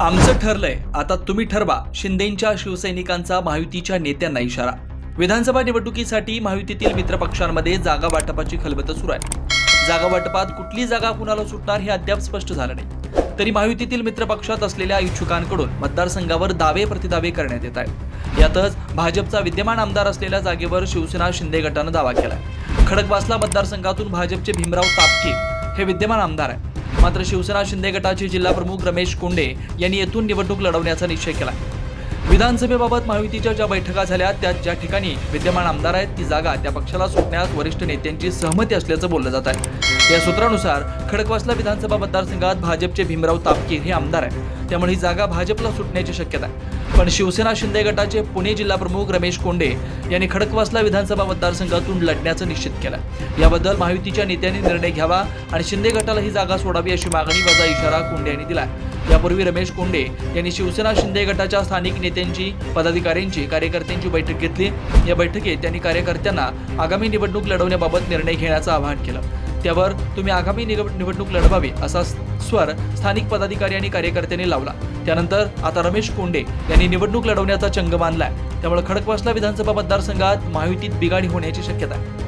आमचं ठरलंय आता तुम्ही ठरवा. शिंदेंच्या शिवसैनिकांचा महायुतीच्या नेत्यांना इशारा. विधानसभा निवडणुकीसाठी महायुतीतील मित्रपक्षांमध्ये जागा वाटपाची खलबत सुरू आहे. जागा वाटपात कुठली जागा कुणाला सुटणार हे अद्याप स्पष्ट झालं नाही. तरी महायुतीतील मित्रपक्षात असलेल्या इच्छुकांकडून मतदारसंघावर दावे प्रतिदावे करण्यात येत आहेत. यातच भाजपचा विद्यमान आमदार असलेल्या जागेवर शिवसेना शिंदे गटानं दावा केलाय. खडकवासला मतदारसंघातून भाजपचे भीमराव तापकीर हे विद्यमान आमदार आहे मात्र शिवसेना शिंदे गटाचे जिल्हा प्रमुख रमेश कोंडे यांनी येथून निवडणूक लढवण्याचा निश्चय केला विधानसभेबाबत महायुतीच्या ज्या बैठका झाल्या त्यात ज्या ठिकाणी विद्यमान आमदार आहेत ती जागा त्या पक्षाला सुटण्यास वरिष्ठ नेत्यांची सहमती असल्याचं बोललं जात आहे. या सूत्रानुसार खडकवासला विधानसभा मतदारसंघात भाजपचे भीमराव तापकीर हे आमदार आहेत. त्यामुळे ही जागा भाजपला सुटण्याची शक्यता आहे. पण शिवसेना शिंदे गटाचे पुणे जिल्हा प्रमुख रमेश कोंडे यांनी खडकवासला विधानसभा मतदारसंघातून लढण्याचं निश्चित केलं याबद्दल महायुतीच्या नेत्यांनी निर्णय घ्यावा आणि शिंदे गटाला ही जागा सोडावी अशी मागणी वजा इशारा कोंडे यांनी दिला यापूर्वी रमेश कोंडे यांनी शिवसेना शिंदे गटाच्या स्थानिक नेत्यांची पदाधिकाऱ्यांची कार्यकर्त्यांची बैठक घेतली. या बैठकीत त्यांनी कार्यकर्त्यांना आगामी निवडणूक लढवण्याबाबत निर्णय घेण्याचं आवाहन केलं. त्यावर तुम्ही आगामी निवडणूक लढवावी असा स्वर स्थानिक पदाधिकारी आणि कार्यकर्त्यांनी लावला. त्यानंतर आता रमेश कोंडे यांनी निवडणूक लढवण्याचा चंग मानलाय. त्यामुळे खडकवासला विधानसभा मतदारसंघात महायुतीत बिघाडी होण्याची शक्यता आहे.